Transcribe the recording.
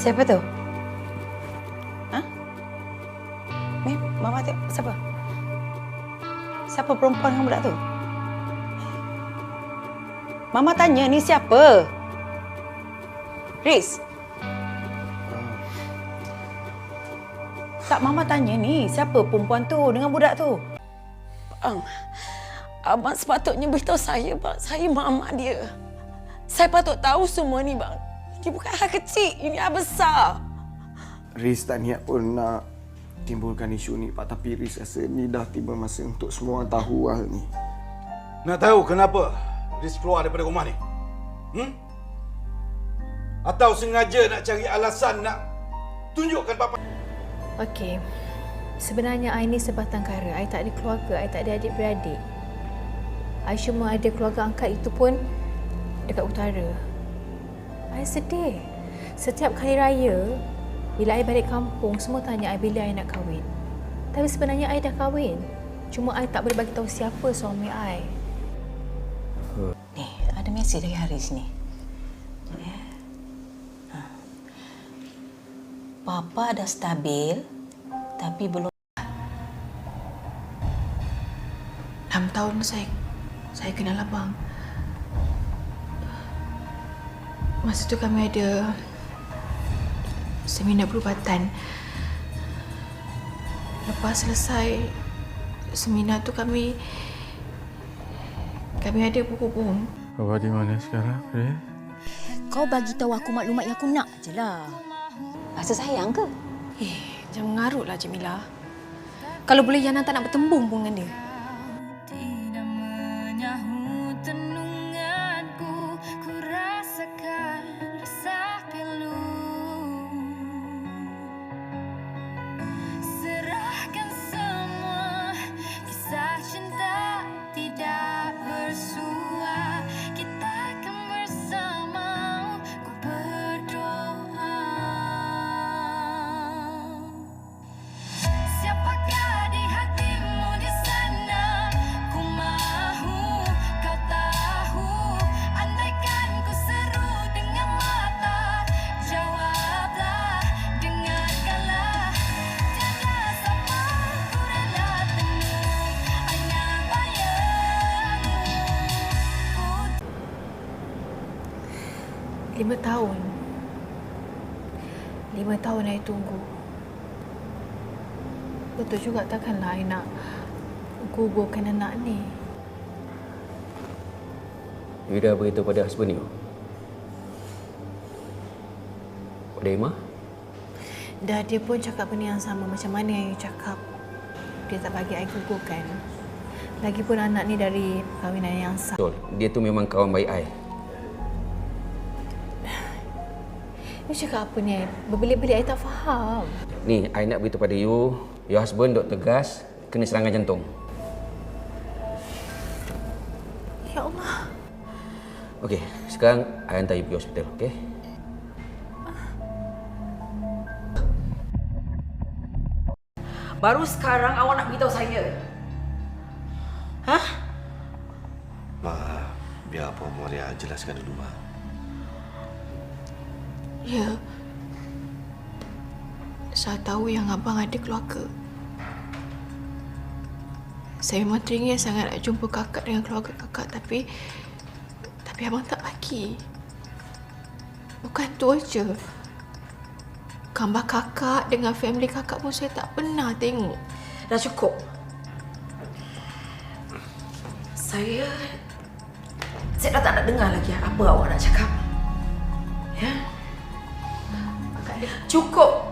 Siapa tu? Ha? Ni, Mama tengok. Siapa? Siapa perempuan dengan budak tu? Mama tanya ni siapa? Riz? Tak, Mama tanya ni siapa perempuan tu dengan budak tu? Bang, abang sepatutnya beritahu saya, bang. Saya mama dia. Saya patut tahu semua ni, bang. Ini bukan hal kecil, ini hal besar. Riz tak niat pun nak timbulkan isu ni Pak. Tapi Riz rasa ni dah tiba masa untuk semua orang tahu hal ni. Nak tahu kenapa Riz keluar daripada rumah ni? Hmm? Atau sengaja nak cari alasan nak tunjukkan papa? Okey. Sebenarnya I ni sebatang kara. I tak ada keluarga, I tak ada adik-beradik. I cuma ada keluarga angkat itu pun dekat utara. I sedih. Setiap kali raya, bila I balik kampung, semua tanya I bila I nak kahwin. Tapi sebenarnya I dah kahwin. Cuma I tak boleh bagi tahu siapa suami I. Ni, ada mesej dari Haris ni. Ya. Ha. Papa dah stabil, tapi belum Enam tahun saya saya kenal abang. Masa tu kami ada seminar perubatan. Lepas selesai seminar tu kami kami ada berhubung. Bapa di mana sekarang, Riz? Kau bagi tahu aku maklumat yang aku nak je lah. rasa sayang ke? Eh, jangan mengarut lah Jamila. Kalau boleh Yana tak nak bertembung pun dengan dia. Tidak Lima tahun. Lima tahun saya tunggu. Betul juga takkanlah saya nak gugurkan anak ni. You dah beritahu pada husband you? Pada Emma? Dah dia pun cakap benda yang sama macam mana yang you cakap. Dia tak bagi saya gugurkan. Lagipun anak ni dari perkahwinan yang sah. Betul. Dia tu memang kawan baik I. You cakap apa ni? Berbelit-belit saya tak faham. Ni, I nak beritahu pada you, your husband dok tegas kena serangan jantung. Ya Allah. Okey, sekarang I hantar you pergi hospital, okey? Baru sekarang awak nak beritahu saya. Hah? Ma, biar Puan Maria jelaskan dulu, Ma. Ya. Saya tahu yang abang ada keluarga. Saya memang teringin sangat nak jumpa kakak dengan keluarga kakak tapi tapi abang tak bagi. Bukan tu aja. Gambar kakak dengan family kakak pun saya tak pernah tengok. Dah cukup. Saya... Saya dah tak nak dengar lagi apa awak nak cakap. Ya? Cukup.